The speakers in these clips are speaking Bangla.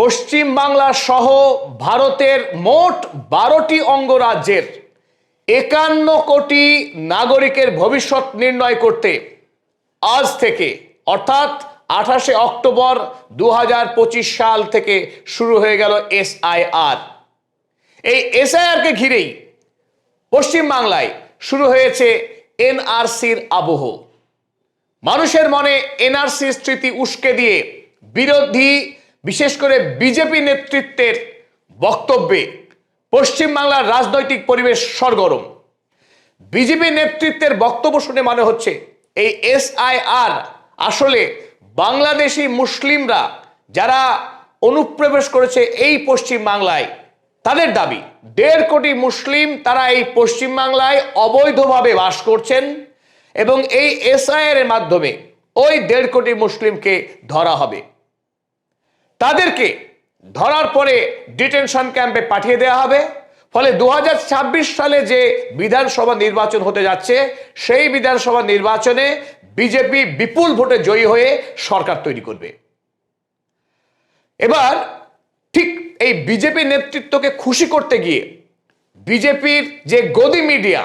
পশ্চিম বাংলা সহ ভারতের মোট বারোটি অঙ্গরাজ্যের একান্ন কোটি নাগরিকের ভবিষ্যৎ নির্ণয় করতে আজ থেকে, অর্থাৎ আঠাশে অক্টোবর দু হাজার পঁচিশ সাল থেকে শুরু হয়ে গেল এসআইআর। এই এসআইআরকে ঘিরেই পশ্চিমবাংলায় শুরু হয়েছে এনআরসির আবহ। মানুষের মনে এনআরসির স্মৃতি উস্কে দিয়ে বিরোধী বিশেষ করে বিজেপি নেতৃত্বের বক্তব্যে পশ্চিমবাংলার রাজনৈতিক পরিবেশ সরগরম। বিজেপি নেতৃত্বের বক্তব্য শুনে মনে হচ্ছে এই এসআইআর, আসলে বাংলাদেশি মুসলিমরা যারা অনুপ্রবেশ করেছে এই পশ্চিম বাংলায় তাদের দাবি, দেড় কোটি মুসলিম তারা এই পশ্চিম বাংলায় অবৈধভাবে বাস করছেন এবং এই এসআইআর এর মাধ্যমে ওই দেড় কোটি মুসলিমকে ধরা হবে। তাদেরকে ধরার পরে ডিটেনশন ক্যাম্পে পাঠিয়ে দেওয়া হবে। ফলে দু হাজার ছাব্বিশ সালে যে বিধানসভা নির্বাচন হতে যাচ্ছে, সেই বিধানসভা নির্বাচনে বিজেপি বিপুল ভোটে জয়ী হয়ে সরকার তৈরি করবে। এবার ঠিক এই বিজেপি নেতৃত্বকে খুশি করতে গিয়ে বিজেপির যে গদি মিডিয়া,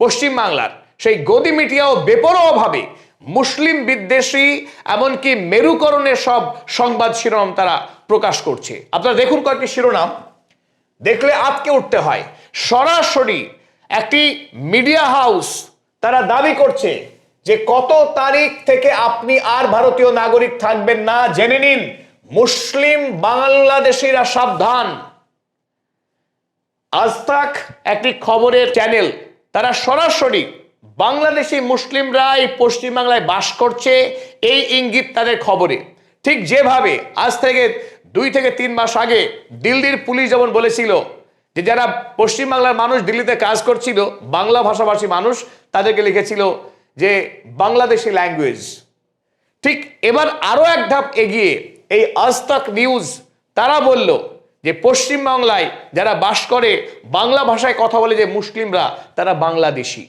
পশ্চিমবাংলার, সেই গদি মিডিয়াও বেপরোয়াভাবে মুসলিম বিদ্বেষী, এমনকি মেরুকরণের সব সংবাদ শিরোনাম তারা প্রকাশ করছে। আপনারা দেখুন কয়েকটি শিরোনাম। দেখলে আটকে উঠতে হয়। সরাসরি একটি মিডিয়া হাউস তারা দাবি করছে যে কত তারিখ থেকে আপনি আর ভারতীয় নাগরিক থাকবেন না, জেনে নিন, মুসলিম বাংলাদেশিরা সাবধান। আজ তাক একটি খবরের চ্যানেল তারা সরাসরি বাংলাদেশি মুসলিমরা এই পশ্চিমবাংলায় বাস করছে, এই ইঙ্গিত তাদের খবরে। ঠিক যেভাবে আজ থেকে দুই থেকে তিন মাস আগে দিল্লির পুলিশ যেমন বলেছিল যে যারা পশ্চিমবাংলার মানুষ দিল্লিতে কাজ করছিল, বাংলা ভাষাভাষী মানুষ, তাদেরকে লিখেছিল যে বাংলাদেশি ল্যাঙ্গুয়েজ ঠিক এবার আরও এক ধাপ এগিয়ে এই আজতক নিউজ তারা বলল যে পশ্চিমবাংলায় যারা বাস করে, বাংলা ভাষায় কথা বলে যে মুসলিমরা, তারা বাংলাদেশি।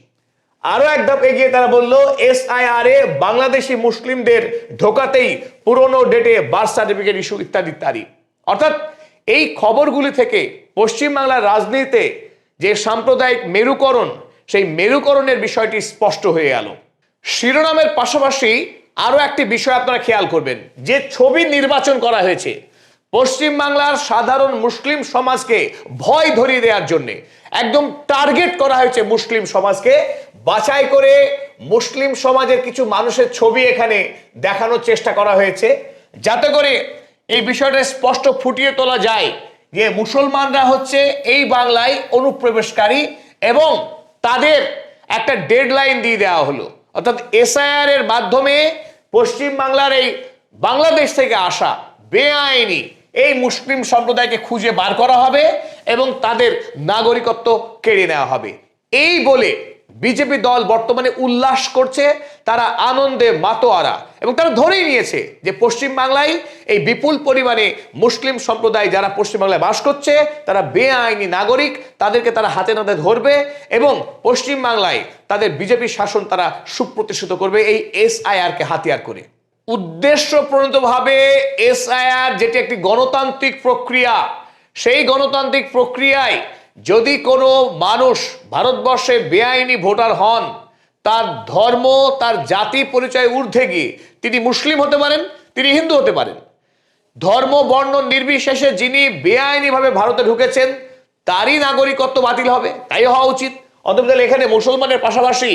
আরও এক ধাপ এগিয়ে তারা বলল এসআইআর এ বাংলাদেশি মুসলিমদের ঢোকাতেই পুরনো ডেটে বার্থ সার্টিফিকেট ইস্যু ইত্যাদি ইত্যাদি। অর্থাৎ এই খবরগুলি থেকে পশ্চিমবাংলার রাজনীতিতে যে সাম্প্রদায়িক মেরুকরণ, সেই মেরুকরণের বিষয়টি স্পষ্ট হয়ে গেল শিরোনামের পাশাপাশি আরও একটি বিষয় আপনারা খেয়াল করবেন, যে ছবি নির্বাচন করা হয়েছে, পশ্চিমবাংলার সাধারণ মুসলিম সমাজকে ভয় ধরিয়ে দেওয়ার জন্য। একদম টার্গেট করা হয়েছে মুসলিম সমাজকে বাছাই করে মুসলিম সমাজের কিছু মানুষের ছবি এখানে দেখানোর চেষ্টা করা হয়েছে। যাতে করে এই বিষয়টা স্পষ্ট ফুটিয়ে তোলা যায় যে মুসলমানরা হচ্ছে এই বাংলায় অনুপ্রবেশকারী এবং তাদের একটা ডেডলাইন দিয়ে দেওয়া হলো। অর্থাৎ এসআইআর এর মাধ্যমে পশ্চিম বাংলার এই বাংলাদেশ থেকে আসা বেআইনি এই মুসলিম সম্প্রদায়কে খুঁজে বার করা হবে এবং তাদের নাগরিকত্ব কেড়ে নেওয়া হবে। এই বলে বিজেপি দল বর্তমানে উল্লাস করছে, তারা আনন্দে মাতোয়ারা। এবং তারা ধরেই নিয়েছে যে পশ্চিম বাংলায় এই বিপুল পরিমাণে মুসলিম সম্প্রদায় যারা পশ্চিমবাংলায় বাস করছে, তারা বেআইনি নাগরিক, তাদেরকে তারা হাতে নাতে ধরবে এবং পশ্চিম বাংলায় তাদের বিজেপি শাসন তারা সুপ্রতিষ্ঠিত করবে এই এসআইআর কে হাতিয়ার করে। উদ্দেশ্য প্রণীতভাবে এসআইআর যেটি একটি গণতান্ত্রিক প্রক্রিয়া, সেই গণতান্ত্রিক প্রক্রিয়ায় যদি কোনো মানুষ ভারতবর্ষে বেআইনি ভোটার হন। তার ধর্ম, তার জাতি পরিচয় ঊর্ধ্বে গিয়ে তিনি মুসলিম হতে পারেন, তিনি হিন্দু হতে পারেন। ধর্ম, বর্ণ নির্বিশেষে যিনি বেআইনিভাবে ভারতে ঢুকেছেন, তারই নাগরিকত্ব বাতিল হবে, তাই হওয়া উচিত। তাহলে এখানে মুসলমানের পাশাপাশি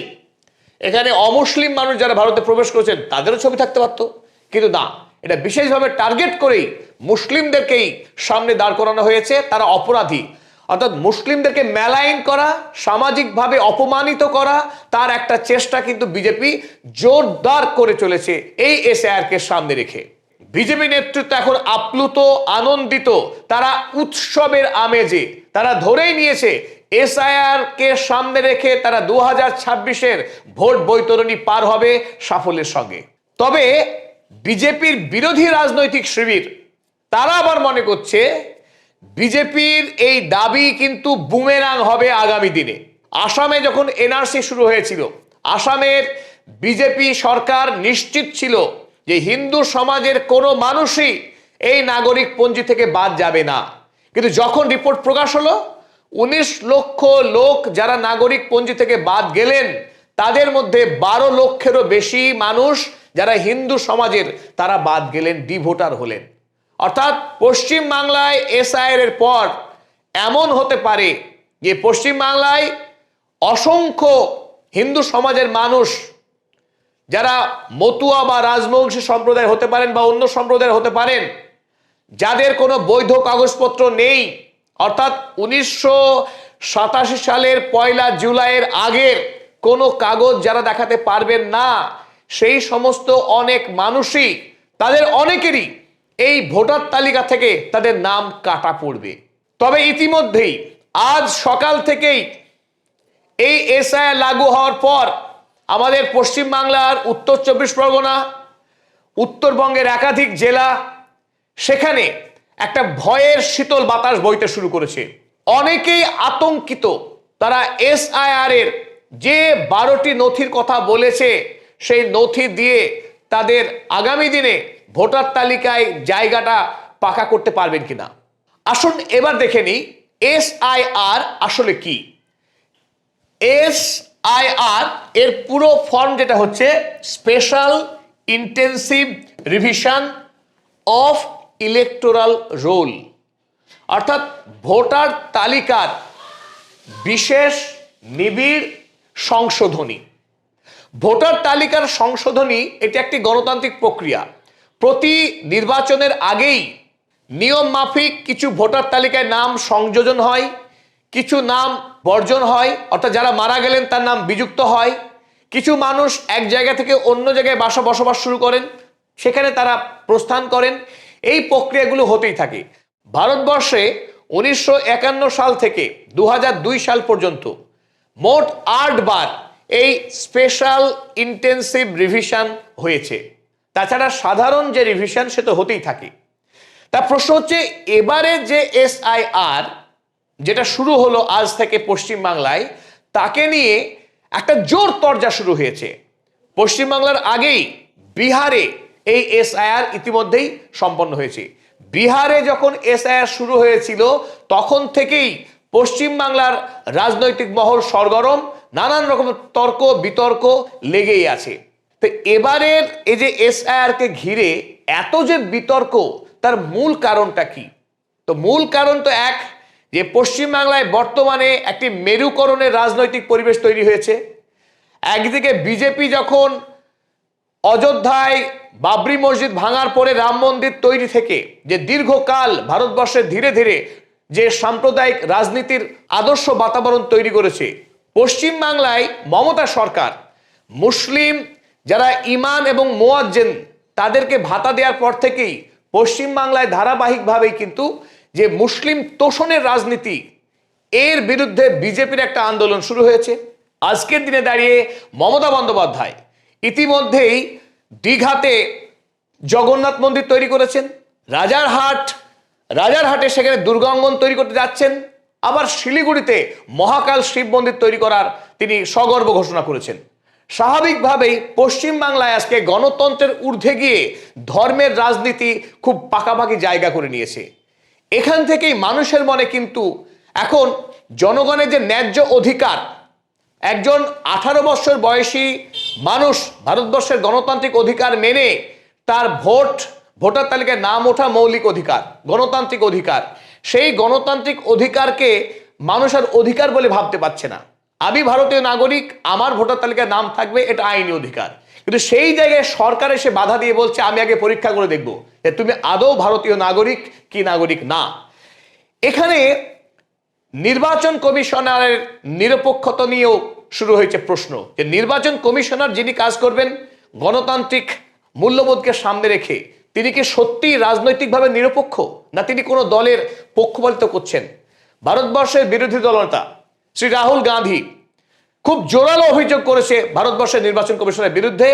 এখানে অমুসলিম মানুষ যারা ভারতে প্রবেশ করেছেন, তাদেরও ছবি থাকতে পারতো। কিন্তু না, এটা বিশেষভাবে টার্গেট করেই মুসলিমদেরকেই সামনে দাঁড় করানো হয়েছে। তারা অপরাধী। অর্থাৎ মুসলিমদেরকে মেলাইন করা, সামাজিকভাবে অপমানিত করা, তার একটা চেষ্টা কিন্তু বিজেপি জোরদার করে চলেছে এই এসআইআর কে সামনে রেখে। বিজেপি নেতৃত্ব এখন আপ্লুত, আনন্দিত, তারা উৎসবের আমেজে, তারা ধরেই নিয়েছে এসআইআর কে সামনে রেখে তারা দু হাজার ছাব্বিশের ভোট বৈতরণী পার হবে সাফল্যের সঙ্গে। তবে বিজেপির বিরোধী রাজনৈতিক শিবির, তারা আবার মনে করছে বিজেপির এই দাবি কিন্তু বুমেরাং হবে আগামী দিনে। আসামে যখন এনআরসি শুরু হয়েছিল, আসামের বিজেপি সরকার নিশ্চিত ছিল যে হিন্দু সমাজের কোনো মানুষই এই নাগরিক পঞ্জি থেকে বাদ যাবে না। কিন্তু যখন রিপোর্ট প্রকাশ হলো, উনিশ লক্ষ লোক যারা নাগরিক পঞ্জি থেকে বাদ গেলেন, তাদের মধ্যে বারো লক্ষেরও বেশি মানুষ যারা হিন্দু সমাজের, তারা বাদ গেলেন, ডিভোটার হলেন। অর্থাৎ পশ্চিম বাংলায় এসআইআর এর পর এমন হতে পারে যে পশ্চিম বাংলায় অসংখ্য হিন্দু সমাজের মানুষ যারা মতুয়া বা রাজবংশী সম্প্রদায় হতে পারেন বা অন্য সম্প্রদায়ের হতে পারেন, যাদের কোনো বৈধ কাগজপত্র নেই, অর্থাৎ উনিশশো সাতাশি সালের পয়লা জুলাইয়ের আগের কোনো কাগজ যারা দেখাতে পারবেন না, সেই সমস্ত অনেক মানুষই, তাদের অনেকেরই এই ভোটার তালিকা থেকে তাদের নাম কাটা পড়বে। তবে ইতিমধ্যেই আজ সকাল থেকেই এই এসআই লাগু হওয়ার পর আমাদের পশ্চিমবাংলার উত্তর চব্বিশ পরগনা, উত্তরবঙ্গের একাধিক জেলা সেখানে একটা ভয়ের শীতল বাতাস বইতে শুরু করেছে। অনেকেই আতঙ্কিত, তারা এসআইআর এর যে বারোটি নথির কথা বলেছে, সেই নথি দিয়ে তাদের আগামী দিনে ভোটার তালিকায় জায়গাটা পাকা করতে পারবেন কিনা? আসুন এবার দেখে নিই আর আসলে কি? এস আই আর এর পুরো ফর্ম যেটা হচ্ছে special intensive revision of electoral roll অর্থাৎ ভোটার তালিকার বিশেষ নিবিড় সংশোধনী। ভোটার তালিকার সংশোধনী, এটি একটি গণতান্ত্রিক প্রক্রিয়া। প্রতি নির্বাচনের আগেই নিয়ম মাফিক কিছু ভোটার তালিকায় নাম সংযোজন হয়, কিছু নাম বর্জন হয়, অর্থাৎ যারা মারা গেলেন তার নাম বিযুক্ত হয়। কিছু মানুষ এক জায়গা থেকে অন্য জায়গায় বাসা বসবাস শুরু করেন, সেখানে তারা প্রস্থান করেন। এই প্রক্রিয়াগুলো হতেই থাকে। ভারতবর্ষে উনিশশো একান্ন সাল থেকে দু হাজার দুই সাল পর্যন্ত মোট আটবার এই স্পেশাল ইন্টেন্সিভ রিভিশন হয়েছে। তাছাড়া সাধারণ যে রিভিশন সে তো হতেই থাকে। তার প্রশ্ন হচ্ছে, এবারে যে এসআইআর যেটা শুরু হলো আজ থেকে পশ্চিমবাংলায় তাকে নিয়ে একটা জোর তরজা শুরু হয়েছে। পশ্চিমবাংলার আগেই বিহারে এই এসআইআর ইতিমধ্যেই সম্পন্ন হয়েছে। বিহারে যখন এসআইআর শুরু হয়েছিল, তখন থেকেই পশ্চিমবাংলার রাজনৈতিক মহল সরগরম, নানান রকম তর্ক বিতর্ক লেগেই আছে। তো এবারের এই যে এসআইআর কে ঘিরে এত যে বিতর্ক, তার মূল কারণটা কি? তো মূল কারণ তো এক, যে পশ্চিমবাংলায় বর্তমানে একটি মেরুকরণের রাজনৈতিক পরিবেশ তৈরি হয়েছে। একদিকে বিজেপি যখন অযোধ্যায় বাবরি মসজিদ ভাঙার পরে রাম মন্দির তৈরি থেকে, যে দীর্ঘকাল ভারতবর্ষে ধীরে ধীরে যে সাম্প্রদায়িক রাজনীতির আদর্শ বাতাবরণ তৈরি করেছে, পশ্চিমবাংলায় মমতা সরকার মুসলিম যারা ইমান এবং মোয়াজ্জেন, তাদেরকে ভাতা দেওয়ার পর থেকেই পশ্চিমবাংলায় ধারাবাহিকভাবেই কিন্তু যে মুসলিম তোষণের রাজনীতি, এর বিরুদ্ধে বিজেপির একটা আন্দোলন শুরু হয়েছে। আজকের দিনে দাঁড়িয়ে মমতা বন্দ্যোপাধ্যায় ইতিমধ্যেই দীঘাতে জগন্নাথ মন্দির তৈরি করেছেন, রাজারহাট, রাজারহাটে সেখানে দুর্গাঙ্গন তৈরি করতে যাচ্ছেন, আবার শিলিগুড়িতে মহাকাল শিব মন্দির তৈরি করার তিনি সগর্ব ঘোষণা করেছেন। স্বাভাবিকভাবেই পশ্চিমবাংলায় আজকে গণতন্ত্রের ঊর্ধ্বে গিয়ে ধর্মের রাজনীতি খুব পাকাপাকি জায়গা করে নিয়েছে। এখান থেকেই মানুষের মনে কিন্তু এখন জনগণের যে ন্যায্য অধিকার, একজন আঠারো বছর বয়সী মানুষ ভারতবর্ষের গণতান্ত্রিক অধিকার মেনে তার ভোট, ভোটার তালিকায় নাম ওঠা মৌলিক অধিকার, গণতান্ত্রিক অধিকার, সেই গণতান্ত্রিক অধিকারকে মানুষ আর অধিকার বলে ভাবতে পারছে না। আমি ভারতীয় নাগরিক, আমার ভোটার তালিকায় নাম থাকবে, এটা আইনি অধিকার। কিন্তু সেই জায়গায় সরকার এসে বাধা দিয়ে বলছে, আমি আগে পরীক্ষা করে দেখব যে তুমি আদৌ ভারতীয় নাগরিক কি নাগরিক না। এখানে নির্বাচন কমিশনারের নিরপেক্ষতা নিয়েও শুরু হয়েছে প্রশ্ন যে নির্বাচন কমিশনার যিনি কাজ করবেন, গণতান্ত্রিক মূল্যবোধকে সামনে রেখে তিনি কি সত্যিই রাজনৈতিকভাবে নিরপেক্ষ, না তিনি কোনো দলের পক্ষপালিত করছেন? ভারতবর্ষের বিরোধী দলনেতা শ্রী রাহুল গান্ধী খুব জোরালো অভিযোগ করেছে ভারতবর্ষের নির্বাচন কমিশনের বিরুদ্ধে।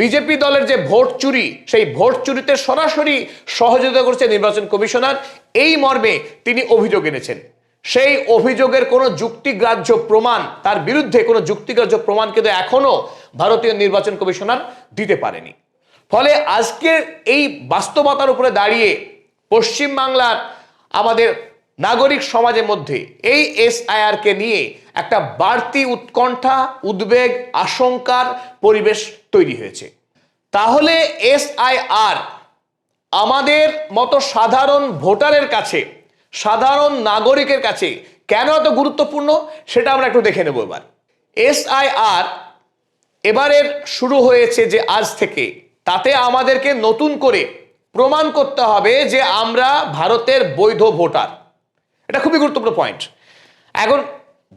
বিজেপি দলের যে ভোট চুরি, সেই ভোট চুরিতে সরাসরি সহযোগিতা করেছে নির্বাচন কমিশনার। এই মর্মে তিনি অভিযোগ এনেছেন। সেই অভিযোগের কোনো যুক্তিগ্রাহ্য প্রমাণ, তার বিরুদ্ধে কোনো যুক্তিগ্রাহ্য প্রমাণ কিন্তু এখনও ভারতীয় নির্বাচন কমিশনার দিতে পারেনি। ফলে আজকে এই বাস্তবতার উপরে দাঁড়িয়ে পশ্চিমবাংলার আমাদের নাগরিক সমাজের মধ্যে এই এসআইআরকে নিয়ে একটা বাড়তি উৎকণ্ঠা, উদ্বেগ, আশঙ্কার পরিবেশ তৈরি হয়েছে। তাহলে এসআইআর আমাদের মতো সাধারণ ভোটারের কাছে, সাধারণ নাগরিকের কাছে কেন এত গুরুত্বপূর্ণ, সেটা আমরা একটু দেখে নেব এবার। এসআইআর এবারের শুরু হয়েছে যে আজ থেকে। তাতে আমাদেরকে নতুন করে প্রমাণ করতে হবে যে আমরা ভারতের বৈধ ভোটার। এটা খুবই গুরুত্বপূর্ণ পয়েন্ট এখন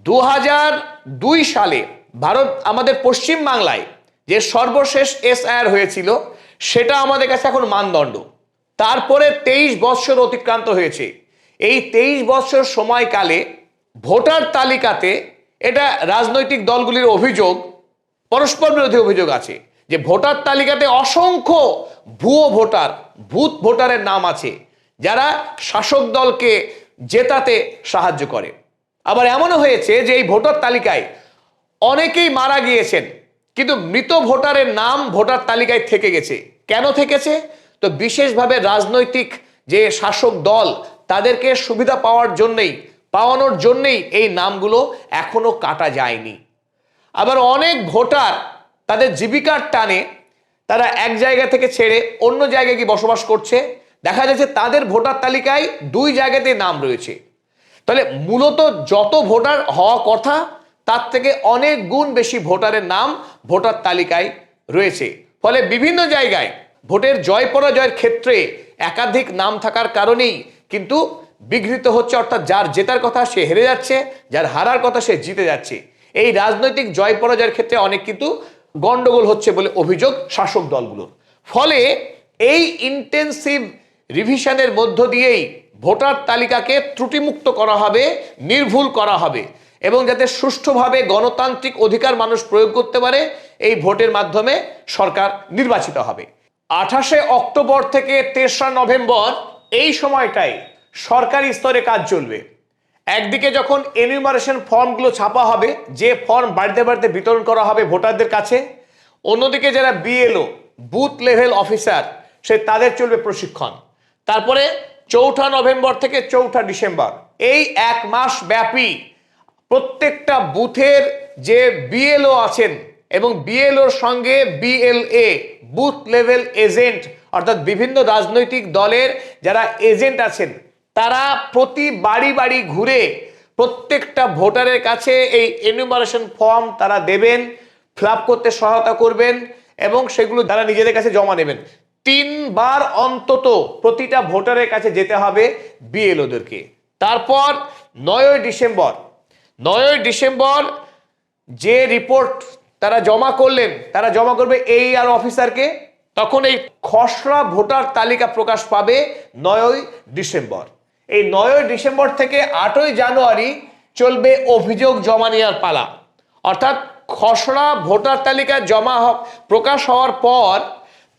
দু দুই সালে ভারত আমাদের পশ্চিম বাংলায় যে সর্বশেষ এসআইআর হয়েছিল, সেটা আমাদের কাছে এখন মানদণ্ড। তারপরে তেইশ বৎসর অতিক্রান্ত হয়েছে। এই তেইশ বৎসর সময়কালে ভোটার তালিকাতে এটা রাজনৈতিক দলগুলির অভিযোগ, পরস্পর বিরোধী অভিযোগ আছে যে ভোটার তালিকাতে অসংখ্য ভুয়ো ভোটার, ভূত ভোটারের নাম আছে। যারা শাসক দলকে জেতাতে সাহায্য করে। আবার এমনও হয়েছে যে এই ভোটার তালিকায় অনেকেই মারা গিয়েছেন, কিন্তু মৃত ভোটারের নাম ভোটার তালিকায় থেকে গেছে। কেন থেকেছে? তো বিশেষভাবে রাজনৈতিক যে শাসক দল, তাদেরকে সুবিধা পাওয়ার জন্যেই, পাওয়ানোর জন্যেই এই নামগুলো এখনও কাটা যায়নি। আবার অনেক ভোটার তাদের জীবিকার টানে, তারা এক জায়গা থেকে ছেড়ে অন্য জায়গায় গিয়ে বসবাস করছে। দেখা যাচ্ছে তাদের ভোটার তালিকায় দুই জায়গাতে নাম রয়েছে। তাহলে মূলত যত ভোটার হওয়া কথা, তার থেকে অনেক গুণ বেশি ভোটারের নাম ভোটার তালিকায় রয়েছে। ফলে বিভিন্ন জায়গায় ভোটের জয় পরাজয়ের ক্ষেত্রে একাধিক নাম থাকার কারণেই কিন্তু বিঘ্নিত হচ্ছে, অর্থাৎ যার জেতার কথা সে হেরে যাচ্ছে, যার হারার কথা সে জিতে যাচ্ছে। এই রাজনৈতিক জয় পরাজয়ের ক্ষেত্রে অনেক কিন্তু গন্ডগোল হচ্ছে বলে অভিযোগ শাসক দলগুলোর। ফলে এই ইন্টেন্সিভ রিভিশনের মধ্য দিয়েই ভোটার তালিকাকে ত্রুটিমুক্ত করা হবে, নির্ভুল করা হবে এবং যাতে সুষ্ঠুভাবে গণতান্ত্রিক অধিকার মানুষ প্রয়োগ করতে পারে, এই ভোটের মাধ্যমে সরকার নির্বাচিত হবে। আঠাশে অক্টোবর থেকে তেসরা নভেম্বর, এই সময়টায় সরকারি স্তরে কাজ চলবে। একদিকে যখন এনিউমারেশন ফর্মগুলো ছাপা হবে, যে ফর্ম বাড়িতে বাড়িতে বিতরণ করা হবে ভোটারদের কাছে, অন্যদিকে যারা বিএলও বুথ লেভেল অফিসার সে তাদের চলবে প্রশিক্ষণ। তারপরে চৌঠা নভেম্বর থেকে চৌঠা ডিসেম্বর। এই এক মাস ব্যাপী প্রত্যেকটা বুথের যে বিএলও আছেন এবং বিএলওর সঙ্গে বিএলএ, বুথ লেভেল এজেন্ট, অর্থাৎ বিভিন্ন রাজনৈতিক দলের যারা এজেন্ট আছেন, তারা প্রতি বাড়ি বাড়ি ঘুরে প্রত্যেকটা ভোটারের কাছে এই এনুমারেশন ফর্ম তারা দেবেন ফিল করতে সহায়তা করবেন এবং সেগুলো তারা নিজেদের কাছে জমা নেবেন। তিনবার অন্তত প্রতিটা ভোটারের কাছে যেতে হবে বিএলওদেরকে। তারপর নয়ই ডিসেম্বর নয়ই ডিসেম্বর যে রিপোর্ট তারা জমা করলেন, তারা জমা করবে এই আর অফিসারকে, তখন এই খসড়া ভোটার তালিকা প্রকাশ পাবে নয়ই ডিসেম্বর। এই নয়ই ডিসেম্বর থেকে আটই জানুয়ারি চলবে অভিযোগ জমা নেওয়ার পালা। অর্থাৎ খসড়া ভোটার তালিকা জমা প্রকাশ হওয়ার পর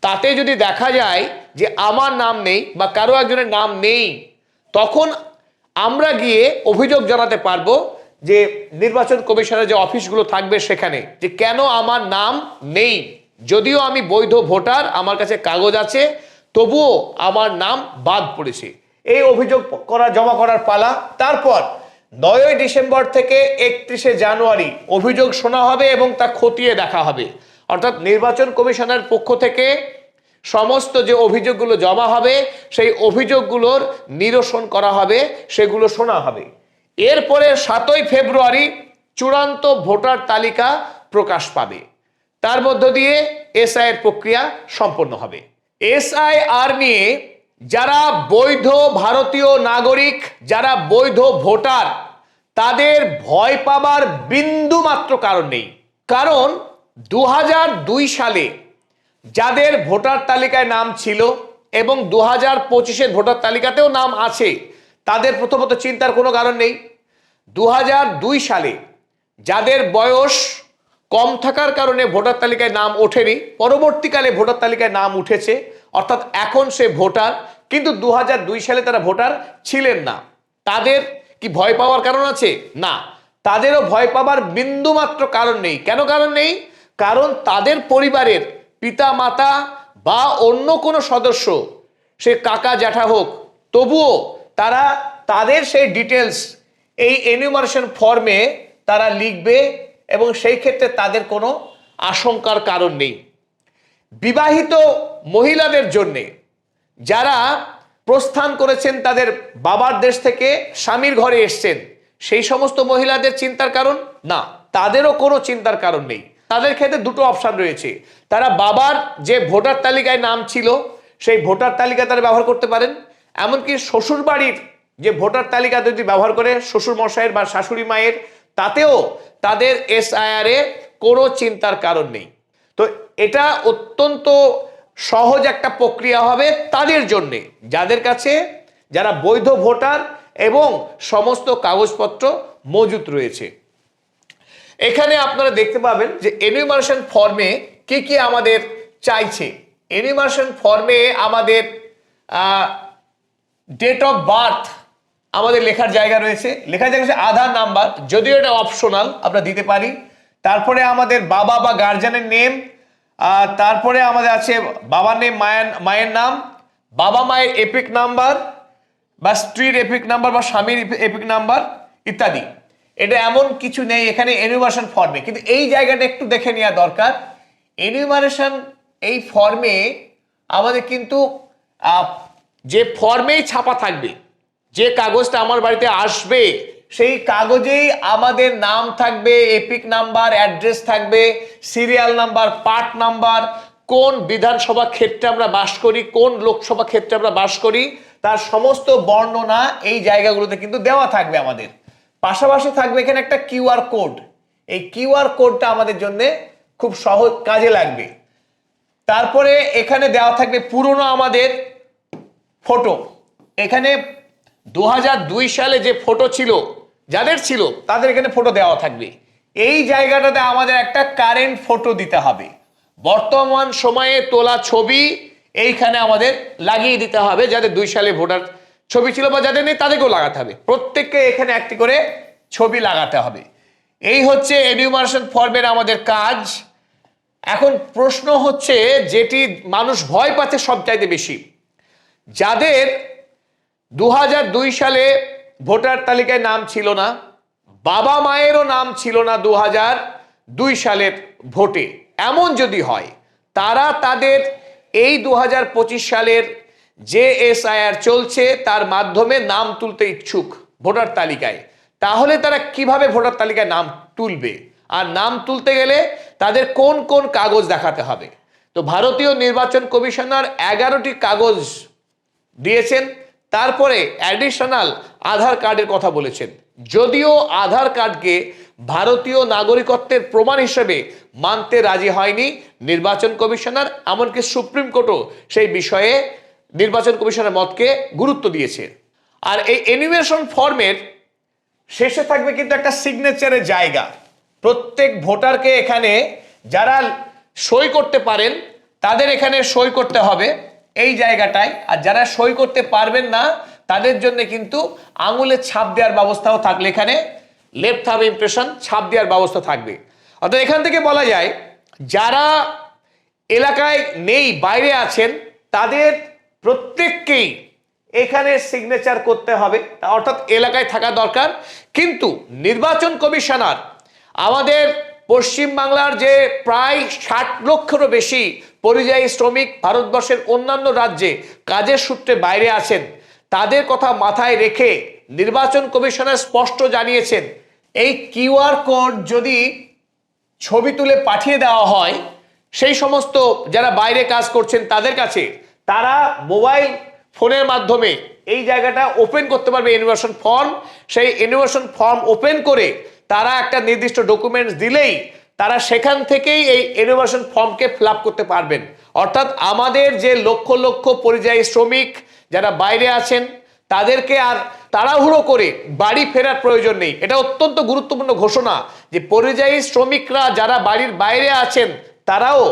তাতে যদি দেখা যায় যে আমার নাম নেই বা কারও একজনের নাম নেই, তখন আমরা গিয়ে অভিযোগ জানাতে পারব যে নির্বাচন কমিশনের যে অফিসগুলো থাকবে সেখানে যে কেন আমার নাম নেই। যদিও আমি বৈধ ভোটার, আমার কাছে কাগজ আছে, তবুও আমার নাম বাদ পড়েছে। এই অভিযোগ করা, জমা করার পালা, তারপর নয়ই ডিসেম্বর থেকে একত্রিশে জানুয়ারি অভিযোগ শোনা হবে এবং তা খতিয়ে দেখা হবে। অর্থাৎ নির্বাচন কমিশনের পক্ষ থেকে সমস্ত যে অভিযোগগুলো জমা হবে, সেই অভিযোগগুলোর নিরসন করা হবে, সেগুলো শোনা হবে। এরপরে সাতই ফেব্রুয়ারি চূড়ান্ত ভোটার তালিকা প্রকাশ পাবে। তার মধ্য দিয়ে এসআই এর প্রক্রিয়া সম্পন্ন হবে। এসআইআর নিয়ে যারা বৈধ ভারতীয় নাগরিক, যারা বৈধ ভোটার, তাদের ভয় পাবার বিন্দু মাত্র কারণ নেই। কারণ দু দুই সালে যাদের ভোটার তালিকায় নাম ছিল এবং দু হাজার পঁচিশের ভোটার তালিকাতেও নাম আছে, তাদের প্রথমত চিন্তার কোনো কারণ নেই। দু দুই সালে যাদের বয়স কম থাকার কারণে ভোটার তালিকায় নাম ওঠেনি, পরবর্তীকালে ভোটার তালিকায় নাম উঠেছে, অর্থাৎ এখন সে ভোটার, কিন্তু দু দুই সালে তারা ভোটার ছিলেন না। তাদের কি ভয় পাওয়ার কারণ আছে? না। তাদেরও ভয় পাবার বিন্দুমাত্র কারণ নেই। কেন কারণ নেই? কারণ তাদের পরিবারের পিতা মাতা বা অন্য কোনো সদস্য, সে কাকা জ্যাঠা হোক, তবুও তারা তাদের সেই ডিটেলস এই এনিউমারেশন ফর্মে তারা লিখবে এবং সেই ক্ষেত্রে তাদের কোনো আশঙ্কার কারণ নেই। বিবাহিত মহিলাদের জন্যে যারা প্রস্থান করেছেন তাদের বাবার দেশ থেকে, স্বামীর ঘরে এসছেন, সেই সমস্ত মহিলাদের চিন্তার কারণ? না, তাদেরও কোনো চিন্তার কারণ নেই। তাদের ক্ষেত্রে দুটো অপশান রয়েছে। তারা বাবার যে ভোটার তালিকায় নাম ছিল, সেই ভোটার তালিকা তারা ব্যবহার করতে পারেন। এমনকি শ্বশুর বাড়ির যে ভোটার তালিকা যদি ব্যবহার করে শ্বশুর মশাইয়ের বা শাশুড়ি মায়ের, তাতেও তাদের এসআইআরে কোনো চিন্তার কারণ নেই। তো এটা অত্যন্ত সহজ একটা প্রক্রিয়া হবে তাদের জন্যে। যাদের কাছে যারা বৈধ ভোটার এবং সমস্ত কাগজপত্র মজুত রয়েছে। এখানে আপনারা দেখতে পাবেন যে এনিউমারেশন ফর্মে কি কি আমাদের চাইছে। এনিউমারেশন ফর্মে আমাদের ডেট অফ বার্থ আমাদের লেখার জায়গা রয়েছে। লেখার জায়গা রয়েছে আধার নাম্বার। যদিও এটা অপশনাল আমরা দিতে পারি। তারপরে আমাদের বাবা বা গার্জেনের নেম তারপরে আমাদের আছে বাবার নেম মায়ের মায়ের নাম, বাবা মায়ের এপিক নাম্বার বা স্ত্রীর এপিক নাম্বার বা স্বামীর এপিক নাম্বার ইত্যাদি। এটা এমন কিছু নেই, এখানে এনিউমারেশন ফর্মে কিন্তু এই জায়গাটা একটু দেখে নেওয়া দরকার। এনিউমারেশন এই ফর্মে আমাদের কিন্তু যে ফর্মেই ছাপা থাকবে, যে কাগজটা আমার বাড়িতে আসবে, সেই কাগজেই আমাদের নাম থাকবে, এপিক নাম্বার, অ্যাড্রেস থাকবে, সিরিয়াল নাম্বার, পার্ট নাম্বার, কোন বিধানসভা ক্ষেত্রে আমরা বাস করি, কোন লোকসভা ক্ষেত্রে আমরা বাস করি, তার সমস্ত বর্ণনা এই জায়গাগুলোতে কিন্তু দেওয়া থাকবে আমাদের। পাশাপাশি থাকবে এখানে একটা কিউআর কোড। এই কিউআর কোডটা আমাদের জন্য খুব সহজ কাজে লাগবে। তারপরে এখানে দেওয়া থাকবে পুরনো আমাদের ফটো। এখানে দু হাজার দুই সালে যে ফটো ছিল, যাদের ছিল, তাদের এখানে ফটো দেওয়া থাকবে। এই জায়গাটাতে আমাদের একটা কারেন্ট ফটো দিতে হবে। বর্তমান সময়ে তোলা ছবি এইখানে আমাদের লাগিয়ে দিতে হবে যাদের দুই সালে ভোটার ছবি ছিল বা যাদের নেই তাদেরকেও লাগাতে হবে। প্রত্যেককে এখানে একটি করে ছবি লাগাতে হবে। এই হচ্ছে এনিউমারেশন ফর্মের আমাদের কাজ। এখন প্রশ্ন হচ্ছে যেটি মানুষ ভয় পাচ্ছে সবচাইতে বেশি। যাদের দু সালে ভোটার তালিকায় নাম ছিল না, বাবা মায়েরও নাম ছিল না দু দুই সালের ভোটে। এমন যদি হয়, তারা তাদের এই দু সালের যে এসআইআর চলছে, তার মাধ্যমে নাম তুলতে ইচ্ছুক ভোটার তালিকায়। তাহলে তারা কীভাবে ভোটার তালিকায় নাম তুলবে? আর নাম তুলতে গেলে তাদের কোন কোন কাগজ দেখাতে হবে? তো ভারতীয় নির্বাচন কমিশনার এগারোটি কাগজ দিয়েছেন, তারপরে অ্যাডিশনাল আধার কার্ডের কথা বলেছেন। যদিও আধার কার্ডকে ভারতীয় নাগরিকত্বের প্রমাণ হিসেবে মানতে রাজি হয়নি নির্বাচন কমিশনার, এমনকি সুপ্রিম কোর্টও সেই বিষয়ে নির্বাচন কমিশনের মতকে গুরুত্ব দিয়েছে। আর এই এনিমেশন ফর্মের শেষে থাকবে কিন্তু একটা সিগনেচারের জায়গা। প্রত্যেক ভোটারকে এখানে যারা সই করতে পারেন, তাদের এখানে সই করতে হবে এই জায়গাটায়। আর যারা সই করতে পারবেন না, তাদের জন্য কিন্তু আঙুলের ছাপ দেওয়ার ব্যবস্থাও থাকলে এখানে লেফট থাম ইমপ্রেশন ছাপ দেওয়ার ব্যবস্থা থাকবে। অর্থাৎ এখান থেকে বলা যায়, যারা এলাকায় নেই, বাইরে আছেন, তাদের প্রত্যেককেই এখানে সিগনেচার করতে হবে। অর্থাৎ এলাকায় থাকা দরকার। কিন্তু নির্বাচন কমিশনার, আমাদের পশ্চিমবাংলার যে প্রায় ষাট লক্ষেরও বেশি পরিযায়ী শ্রমিক ভারতবর্ষের অন্যান্য রাজ্যে কাজের সূত্রে বাইরে আছেন, তাদের কথা মাথায় রেখে নির্বাচন কমিশনার স্পষ্ট জানিয়েছেন, এই কিউআর কোড যদি ছবি তুলে পাঠিয়ে দেওয়া হয়, সেই সমস্ত যারা বাইরে কাজ করছেন তাদের কাছে তারা মোবাইল ফোনের মাধ্যমে এই জায়গাটা ওপেন করতে পারবে ইনোভেশন ফর্ম সেই ইনোভেশন ফর্ম ওপেন করে তারা একটা নির্দিষ্ট ডকুমেন্টস দিলেই তারা সেখান থেকেই এই ইনোভেশন ফর্মকে ফিল করতে পারবেন। অর্থাৎ আমাদের যে লক্ষ লক্ষ পরিযায়ী শ্রমিক যারা বাইরে আছেন, তাদেরকে আর তাড়াহুড়ো করে বাড়ি ফেরার প্রয়োজন নেই। এটা অত্যন্ত গুরুত্বপূর্ণ ঘোষণা যে পরিযায়ী শ্রমিকরা যারা বাড়ির বাইরে আছেন, তারাও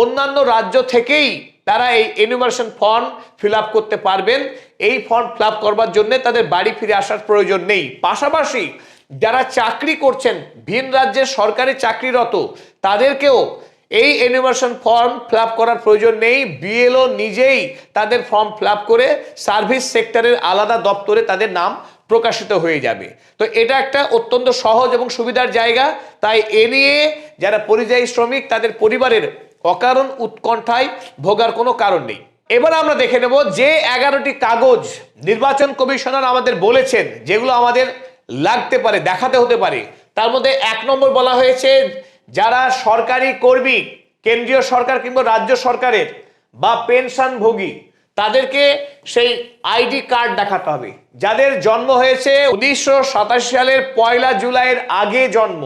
অন্যান্য রাজ্য থেকেই তারা এই এনিমারেশন ফর্ম ফিল করতে পারবেন। এই ফর্ম ফিল করবার জন্য তাদের বাড়ি ফিরে আসার প্রয়োজন নেই। পাশাপাশি যারা চাকরি করছেন, ভিন রাজ্যের সরকারি চাকরিরত, তাদেরকেও এই এনিমেশন ফর্ম ফিল করার প্রয়োজন নেই। বিএলও নিজেই তাদের ফর্ম ফিল করে সার্ভিস সেক্টরের আলাদা দপ্তরে তাদের নাম প্রকাশিত হয়ে যাবে। তো এটা একটা অত্যন্ত সহজ এবং সুবিধার জায়গা। তাই এ নিয়ে যারা পরিযায়ী শ্রমিক, তাদের পরিবারের অকারণ উৎকণ্ঠায় ভোগার কোনো কারণ নেই। এবার আমরা দেখে নেব যে এগারোটি কাগজ নির্বাচন কমিশনার আমাদের বলেছেন, যেগুলো আমাদের লাগতে পারে, দেখাতে হতে পারে। তার মধ্যে এক নম্বর বলা হয়েছে, যারা সরকারি কর্মী, কেন্দ্রীয় সরকার কিংবা রাজ্য সরকারের বা পেনশনভোগী তাদেরকে সেই আইডি কার্ড দেখাতে হবে। যাদের জন্ম হয়েছে উনিশশো সাতাশি সালের পয়লা জুলাইয়ের আগে জন্ম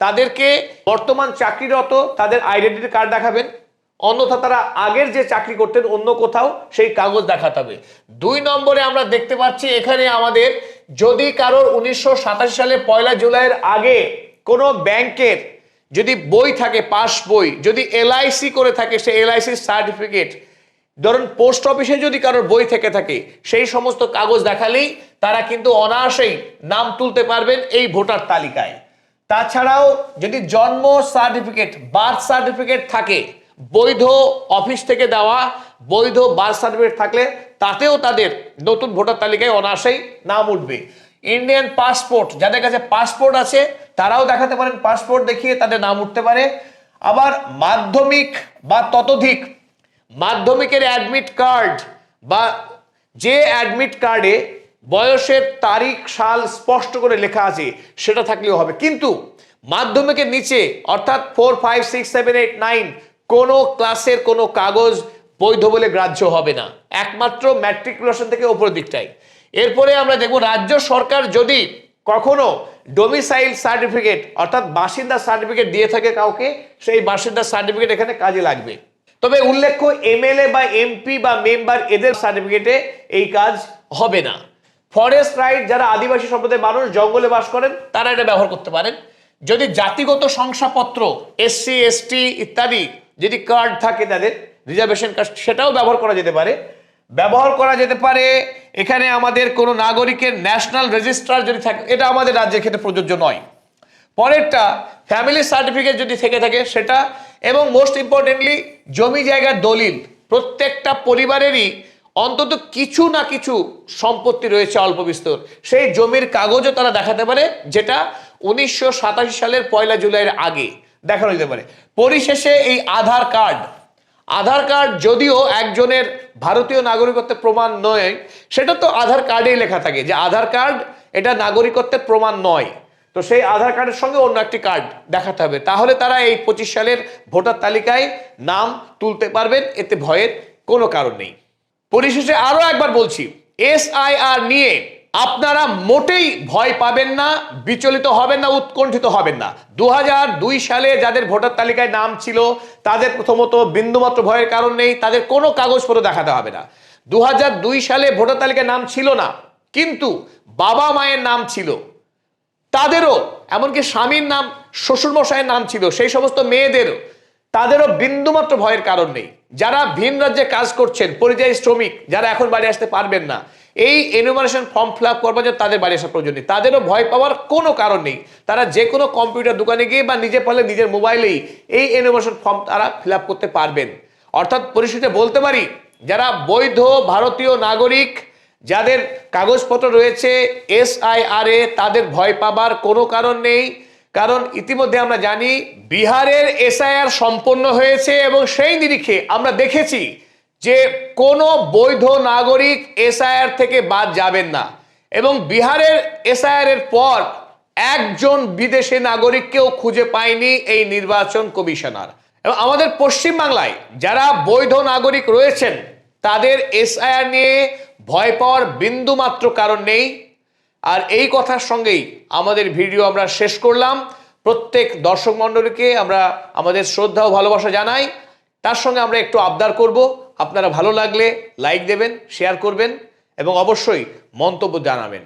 তাদেরকে বর্তমান চাকরিরত তাদের আইডেন্টিটি কার্ড দেখাবেন। অন্যথা তারা আগের যে চাকরি করতেন অন্য কোথাও সেই কাগজ দেখাতে হবে। দুই নম্বরে আমরা দেখতে পাচ্ছি এখানে আমাদের যদি কারোর উনিশশো সালে পয়লা জুলাইয়ের আগে কোনো ব্যাংকের যদি বই থাকে, পাস বই, যদি এলআইসি করে থাকে, সে এলআইসির সার্টিফিকেট ধরুন পোস্ট অফিসে যদি কারোর বই থেকে থাকে, সেই সমস্ত কাগজ দেখালেই তারা কিন্তু অনায়াসেই নাম তুলতে পারবেন এই ভোটার তালিকায়। তাছাড়াও যদি জন্ম সার্টিফিকেট বার্থ সার্টিফিকেট থাকে, বৈধ অফিস থেকে দেওয়া, বৈধ বার্থ সার্টিফিকেট থাকলে তাতেও তাদের নতুন ভোটার তালিকায় অনায়াসেই নাম উঠবে। ইন্ডিয়ান পাসপোর্ট যাদের কাছে পাসপোর্ট আছে, তারাও দেখাতে পারেন পাসপোর্ট দেখিয়ে তাদের নাম উঠতে পারে। আবার মাধ্যমিক বা ততোধিক, মাধ্যমিকের অ্যাডমিট কার্ড বা যে অ্যাডমিট কার্ডে বয়সের তারিখ, সাল স্পষ্ট করে লেখা আছে, সেটা থাকলেও হবে। কিন্তু মাধ্যমিকের নিচে, অর্থাৎ four five six seven eight nine কোনো ক্লাসের কোনো কাগজ বৈধ বলে গ্রাহ্য হবে না। একমাত্র ম্যাট্রিকুলেশন থেকে ওপর দিকটাই। এরপরে আমরা দেখব রাজ্য সরকার যদি কখনো ডোমিসাইল সার্টিফিকেট অর্থাৎ বাসিন্দা সার্টিফিকেট দিয়ে থাকে কাউকে, সেই বাসিন্দা সার্টিফিকেট এখানে কাজে লাগবে। তবে উল্লেখ্য এমএলএ বা এমপি বা মেম্বার এদের সার্টিফিকেটে এই কাজ হবে না। ফরেস্ট রাইট যারা আদিবাসী সম্প্রদায়ের মানুষ জঙ্গলে বাস করেন, তারা এটা ব্যবহার করতে পারেন। যদি জাতিগত শংসাপত্র এসসি এসটি ইত্যাদি যদি কার্ড থাকে তাদের রিজার্ভেশন কার্ড সেটাও ব্যবহার করা যেতে পারে। ব্যবহার করা যেতে পারে এখানে আমাদের কোনো নাগরিকের ন্যাশনাল রেজিস্ট্রার যদি থাকে, এটা আমাদের রাজ্যের ক্ষেত্রে প্রযোজ্য নয়। পরেরটা ফ্যামিলি সার্টিফিকেট যদি থেকে থাকে, সেটা এবং মোস্ট ইম্পর্টেন্টলি জমি জায়গার দলিল, প্রত্যেকটা পরিবারেরই অন্তত কিছু না কিছু সম্পত্তি রয়েছে অল্প বিস্তর। সেই জমির কাগজও তারা দেখাতে পারে, যেটা উনিশশো সাতাশি সালের পয়লা জুলাইয়ের আগে দেখানো যেতে পারে। পরিশেষে এই আধার কার্ড। আধার কার্ড যদিও একজনের ভারতীয় নাগরিকত্বের প্রমাণ নয়, সেটা তো আধার কার্ডেই লেখা থাকে যে আধার কার্ড এটা নাগরিকত্বের প্রমাণ নয়। তো সেই আধার কার্ডের সঙ্গে অন্য একটি কার্ড দেখাতে হবে। তাহলে তারা এই পঁচিশ সালের ভোটার তালিকায় নাম তুলতে পারবেন, এতে ভয়ের কোনো কারণ নেই। পরিশেষে আরও একবার বলছি, এসআইআর নিয়ে আপনারা মোটেই ভয় পাবেন না, বিচলিত হবেন না, উৎকণ্ঠিত হবেন না। দু দুই সালে যাদের ভোটার তালিকায় নাম ছিল, তাদের প্রথমত বিন্দুমাত্র ভয়ের কারণ নেই, তাদের কোনো কাগজপত্র দেখাতে হবে না। দু দুই সালে ভোটার তালিকায় নাম ছিল না, কিন্তু বাবা মায়ের নাম ছিল। তাদেরও, এমনকি স্বামীর নাম, শ্বশুরমশাইয়ের নাম ছিল, সেই সমস্ত মেয়েদেরও। তাদেরও বিন্দুমাত্র ভয়ের কারণ নেই। যারা ভিন রাজ্যে কাজ করছেন, পরিযায়ী শ্রমিক, যারা এখন বাড়ি আসতে পারবেন না, এই এনুমারেশন ফর্ম ফিল আপ করবার জন্য তাদের বাড়ি আসার প্রয়োজন নেই। তাদেরও ভয় পাওয়ার কোনো কারণ নেই। তারা যে কোনো কম্পিউটার দোকানে গিয়ে বা নিজে পারলে নিজের মোবাইলেই এই এনুমারেশন ফর্ম তারা ফিল আপ করতে পারবেন। অর্থাৎ পরিস্থিতিতে বলতে পারি, যারা বৈধ ভারতীয় নাগরিক, যাদের কাগজপত্র রয়েছে এসআইআর এ তাদের ভয় পাবার কোনো কারণ নেই। কারণ ইতিমধ্যে আমরা জানি বিহারের এসআইআর সম্পন্ন হয়েছে এবং সেই নিরিখে আমরা দেখেছি যে কোনো বৈধ নাগরিক এসআইআর থেকে বাদ যাবেন না। এবং বিহারের এসআইআর এর পর একজন বিদেশি নাগরিককেও খুঁজে পায়নি এই নির্বাচন কমিশনার। এবং আমাদের পশ্চিমবাংলায় যারা বৈধ নাগরিক রয়েছেন, তাদের এসআইআর নিয়ে ভয় পাওয়ার বিন্দুমাত্র কারণ নেই। আর এই কথার সঙ্গেই আমাদের ভিডিও আমরা শেষ করলাম। প্রত্যেক দর্শক মণ্ডলীকে আমরা আমাদের শ্রদ্ধা ও ভালোবাসা জানাই। তার সঙ্গে আমরা একটু আবদার করব। আপনারা ভালো লাগলে লাইক দেবেন, শেয়ার করবেন এবং অবশ্যই মন্তব্য জানাবেন।